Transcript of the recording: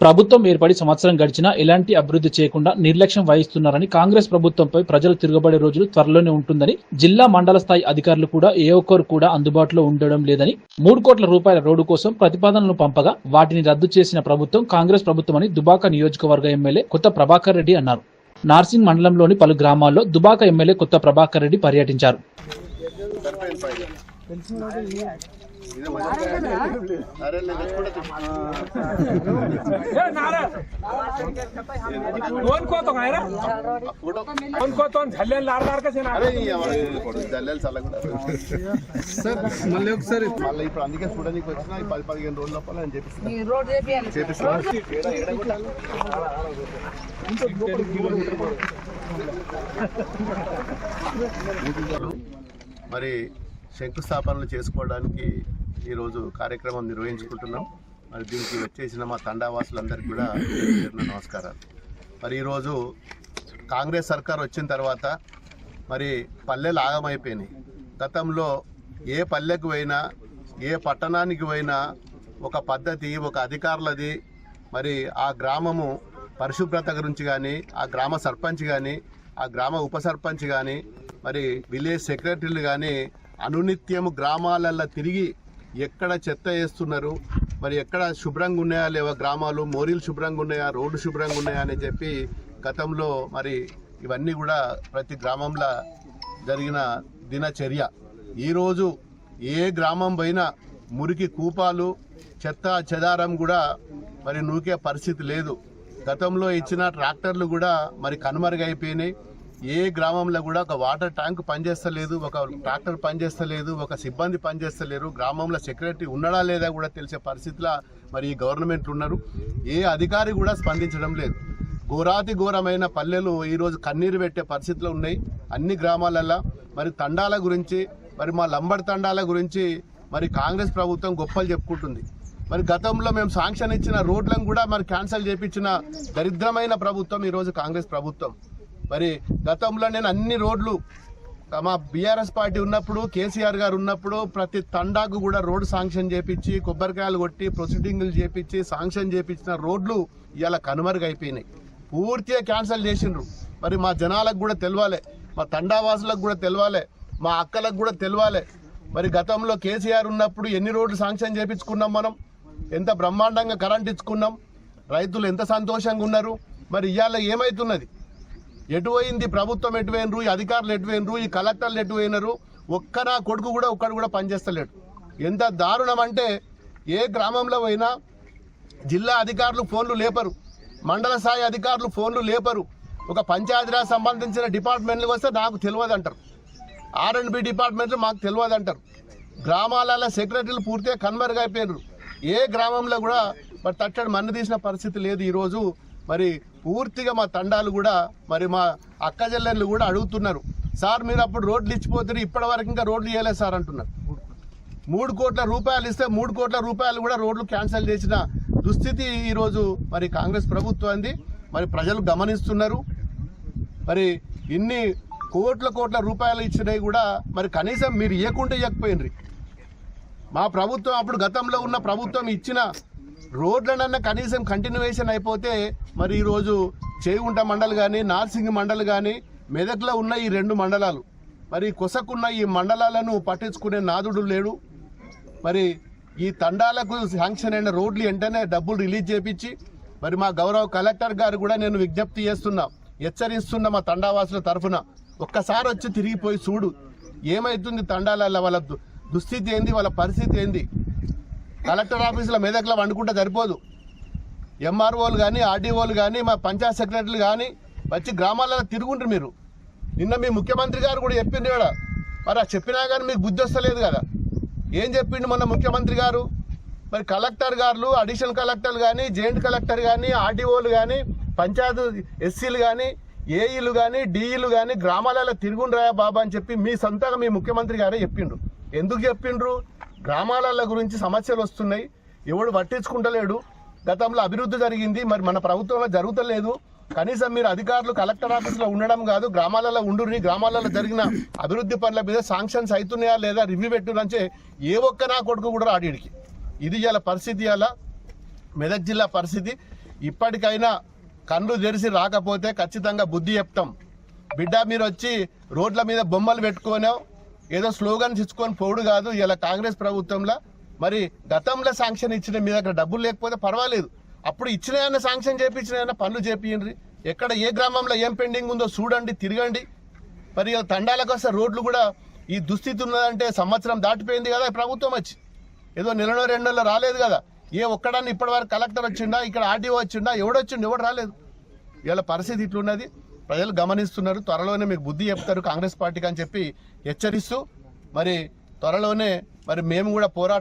ప్రభుత్వం ఏర్పడి సంవత్సరం గడిచినా ఎలాంటి అభివృద్ధి చేయకుండా నిర్లక్ష్యం వహిస్తున్నారని కాంగ్రెస్ ప్రభుత్వంపై ప్రజలు తిరగబడే రోజులు త్వరలోనే ఉంటుందని జిల్లా మండల స్థాయి అధికారులు కూడా ఏ ఒక్కరు కూడా అందుబాటులో ఉండడం లేదని మూడు కోట్ల రూపాయల రోడ్డు కోసం ప్రతిపాదనలు పంపగా వాటిని రద్దు చేసిన ప్రభుత్వం కాంగ్రెస్ ప్రభుత్వమని దుబాక నియోజకవర్గ ఎమ్మెల్యే కొత్త ప్రభాకర్ రెడ్డి అన్నారు. నార్సింగ్ మండలంలోని పలు గ్రామాల్లో దుబాక ఎమ్మెల్యే కొత్త ప్రభాకర్ రెడ్డి పర్యటించారు. अरे ले देखो ए, नारळ. दोन कोतो काय रे फोटो दोन कोतो झाले लार लार कसे ना అరే జల్లెలు చాలా కూడా సార్ మళ్ళీ ఒకసారి మళ్ళీ ఇప్పుడు అందుకే చూడడానికి వచ్చిన ఈ పది పదిహేను రోజుల లోపల అని చెప్పిస్తున్నా ఈ రోడ్ చేపియాలి చేపిస్తున్నా మరి శంకుస్థాపనలు చేసుకోవడానికి ఈరోజు కార్యక్రమం నిర్వహించుకుంటున్నాం. మరి దీనికి వచ్చేసిన మా తండావాసులందరికీ కూడా పేరు నమస్కారాలు. మరి ఈరోజు కాంగ్రెస్ సర్కార్ వచ్చిన తర్వాత మరి పల్లెలు ఆగమైపోయినాయి. గతంలో ఏ పల్లెకు పోయినా ఏ పట్టణానికి పోయినా ఒక పద్ధతి ఒక అధికారులది. మరి ఆ గ్రామము పరిశుభ్రత గురించి కానీ ఆ గ్రామ సర్పంచ్ కానీ ఆ గ్రామ ఉప సర్పంచ్ కానీ మరి విలేజ్ సెక్రటరీలు కానీ అనునిత్యము గ్రామాలల్లో తిరిగి ఎక్కడ చెత్త వేస్తున్నారు? మరి ఎక్కడ శుభ్రంగా ఉన్నాయా? లేవా గ్రామాలు? మోరీలు శుభ్రంగా ఉన్నాయా? రోడ్డు శుభ్రంగా ఉన్నాయా? అని చెప్పి గతంలో మరి ఇవన్నీ కూడా ప్రతి గ్రామంలో జరిగిన దినచర్య. ఈరోజు ఏ గ్రామం పోయినా మురికి కూపాలు చెత్త చెదారం కూడా మరి నూకే పరిస్థితి లేదు. గతంలో ఇచ్చిన ట్రాక్టర్లు కూడా మరి కనుమరుగైపోయినాయి. ఏ గ్రామంలో కూడా ఒక వాటర్ ట్యాంక్ పనిచేస్తలేదు ఒక ట్రాక్టర్ పనిచేస్తలేదు ఒక సిబ్బంది పనిచేస్తలేరు గ్రామంలో సెక్రటరీ ఉన్నాడా లేదా కూడా తెలిసే పరిస్థితిలో మరి ఈ గవర్నమెంట్ ఉన్నారు. ఏ అధికారి కూడా స్పందించడం లేదు. ఘోరాతి ఘోరమైన పల్లెలు ఈరోజు కన్నీరు పెట్టే పరిస్థితులు ఉన్నాయి. అన్ని గ్రామాలల్లో మరి తండాల గురించి మరి మా లంబడి తండాల గురించి మరి కాంగ్రెస్ ప్రభుత్వం గొప్పలు చెప్పుకుంటుంది. మరి గతంలో మేము శాంక్షన్ ఇచ్చిన రోడ్లను కూడా మరి క్యాన్సిల్ చేపించిన దరిద్రమైన ప్రభుత్వం ఈరోజు కాంగ్రెస్ ప్రభుత్వం. మరి గతంలో నేను అన్ని రోడ్లు మా బీఆర్ఎస్ పార్టీ ఉన్నప్పుడు కేసీఆర్ గారు ఉన్నప్పుడు ప్రతి తండాకు కూడా రోడ్డు శాంక్షన్ చేపించి కొబ్బరికాయలు కొట్టి ప్రొసీడింగ్లు చేపించి శాంక్షన్ చేపించిన రోడ్లు ఇలా కనుమరుగైపోయినాయి. పూర్తిగా క్యాన్సిల్ చేసిండ్రు. మరి మా జనాలకు కూడా తెలవాలి మా తండావాసులకు కూడా తెలవాలి మా అక్కలకు కూడా తెలవాలి. మరి గతంలో కేసీఆర్ ఉన్నప్పుడు ఎన్ని రోడ్లు శాంక్షన్ చేపించుకున్నాం మనం? ఎంత బ్రహ్మాండంగా కరెంట్ ఇచ్చుకున్నాం? రైతులు ఎంత సంతోషంగా ఉన్నారు? మరి ఇవాళ ఏమైతున్నది? ఎటుపోయింది ప్రభుత్వం ఎటు ఈ అధికారులు ఎటువైనరు ఈ కలెక్టర్లు ఎటువైనరు? పోయినరు ఒక్క నా కొడుకు కూడా ఒక్కడు కూడా పనిచేస్తలేడు. ఎంత దారుణం అంటే ఏ గ్రామంలో పోయినా జిల్లా అధికారులు ఫోన్లు లేపరు. మండల స్థాయి అధికారులు ఫోన్లు లేపరు. ఒక పంచాయతీరాజ్ సంబంధించిన డిపార్ట్మెంట్లకు వస్తే నాకు తెలియదు అంటారు ఆర్ అండ్ బి డిపార్ట్మెంట్లు మాకు తెలియదు అంటారు గ్రామాలలో సెక్రటరీలు పూర్తిగా కన్వర్గా అయిపోయినారు ఏ గ్రామంలో కూడా మరి తట్టడి మన్ను తీసిన పరిస్థితి లేదు ఈరోజు. మరి పూర్తిగా మా తండాలు కూడా మరి మా అక్క చెల్లెళ్ళు కూడా అడుగుతున్నారు. సార్ మీరు అప్పుడు రోడ్లు ఇచ్చిపోతే ఇప్పటి వరకు ఇంకా రోడ్లు ఇవ్వలేదు సార్ అంటున్నారు. మూడు కోట్ల రూపాయలు ఇస్తే మూడు కోట్ల రూపాయలు కూడా రోడ్లు క్యాన్సిల్ చేసిన దుస్థితి ఈరోజు మరి కాంగ్రెస్ ప్రభుత్వాన్ని మరి ప్రజలు గమనిస్తున్నారు. మరి ఇన్ని కోట్ల కోట్ల రూపాయలు ఇచ్చినవి కూడా మరి కనీసం మీరు ఇవ్వకుంటే ఇవ్వకపోయినరి మా ప్రభుత్వం అప్పుడు గతంలో ఉన్న ప్రభుత్వం ఇచ్చిన రోడ్లనన్నా కనీసం కంటిన్యూవేషన్ అయిపోతే మరి ఈరోజు చేగుంట మండలి కానీ నార్సింగ్ మండలి కానీ మెదక్లో ఉన్న ఈ రెండు మండలాలు. మరి కొసకున్న ఈ మండలాలను పట్టించుకునే నాదుడు లేడు. మరి ఈ తండాలకు శాంక్షన్ అయిన రోడ్లు వెంటనే డబ్బులు రిలీజ్ చేపించి మరి మా గౌరవ కలెక్టర్ గారు కూడా నేను విజ్ఞప్తి చేస్తున్నా హెచ్చరిస్తున్నా మా తండావాసుల తరఫున. ఒక్కసారి వచ్చి తిరిగిపోయి చూడు. ఏమవుతుంది తండాలలో వాళ్ళ దు- దుస్థితి ఏంది వాళ్ళ పరిస్థితి ఏంది? కలెక్టర్ ఆఫీసులో మెదక్లో వండుకుంటే సరిపోదు. ఎంఆర్ఓలు కానీ ఆర్డీఓలు కానీ మా పంచాయత్ సెక్రటరీలు కానీ వచ్చి గ్రామాలలో తిరుగుంటారు మీరు. నిన్న మీ ముఖ్యమంత్రి గారు కూడా చెప్పింది కూడా మరి ఆ చెప్పినా కానీ మీకు బుద్ధి వస్తలేదు కదా. ఏం చెప్పిండు మొన్న ముఖ్యమంత్రి గారు? మరి కలెక్టర్ గారు అడిషనల్ కలెక్టర్లు కానీ జాయింట్ కలెక్టర్ కానీ ఆర్డీఓలు కానీ పంచాయత్ ఎస్సీలు కానీ ఏఈలు కానీ డిఈలు కానీ గ్రామాలలో తిరుగుండ్రాయా బాబా అని చెప్పి మీ సొంతగా మీ ముఖ్యమంత్రి గారే చెప్పిండ్రు ఎందుకు చెప్పిండ్రు? గ్రామాల గురించి సమస్యలు వస్తున్నాయి. ఎవడు పట్టించుకుంటలేడు. గతంలో అభివృద్ధి జరిగింది మరి మన ప్రభుత్వంలో జరుగుతలేదు. కనీసం మీరు అధికారులు కలెక్టర్ ఆఫీస్లో ఉండడం కాదు గ్రామాలలో ఉండుర్రి గ్రామాలలో జరిగిన అభివృద్ధి పనుల మీద శాంక్షన్స్ అవుతున్నాయా లేదా రివ్యూ పెట్టునంటే ఏ ఒక్క నా కొడుకు కూడా రాడిడికి ఇది ఇలా పరిస్థితి అలా మెదక్ జిల్లా పరిస్థితి. ఇప్పటికైనా కళ్ళు తెరిసి రాకపోతే ఖచ్చితంగా బుద్ధి చెప్తాం. బిడ్డ మీరు వచ్చి రోడ్ల మీద బొమ్మలు పెట్టుకోనో ఏదో స్లోగన్స్ ఇచ్చుకొని పోడు కాదు ఇలా కాంగ్రెస్ ప్రభుత్వంలో మరి గతంలో శాంక్షన్ ఇచ్చిన మీ దగ్గర డబ్బులు లేకపోతే పర్వాలేదు. అప్పుడు ఇచ్చినాయన్న శాంక్షన్ చేపించినాయన్న పనులు చేపించండి ఎక్కడ ఏ గ్రామంలో ఏం పెండింగ్ ఉందో చూడండి తిరగండి. మరి తండాలకు వస్తే రోడ్లు కూడా ఈ దుస్థితి ఉన్నదంటే సంవత్సరం దాటిపోయింది కదా ప్రభుత్వం వచ్చి. ఏదో నెలలో రెండు నెలలు రాలేదు కదా. ఏ ఒక్కడాన్ని ఇప్పటివరకు కలెక్టర్ వచ్చిండా ఇక్కడ ఆర్డీఓ వచ్చిండా ఎవడొచ్చిండు ఎవడు రాలేదు. ఇలా పరిస్థితి ఇట్లున్నది. ప్రజలు గమనిస్తున్నారు. త్వరలోనే మీకు బుద్ధి చెప్తారు కాంగ్రెస్ పార్టీకి అని చెప్పి హెచ్చరిస్తూ మరి త్వరలోనే మరి మేము కూడా పోరాటం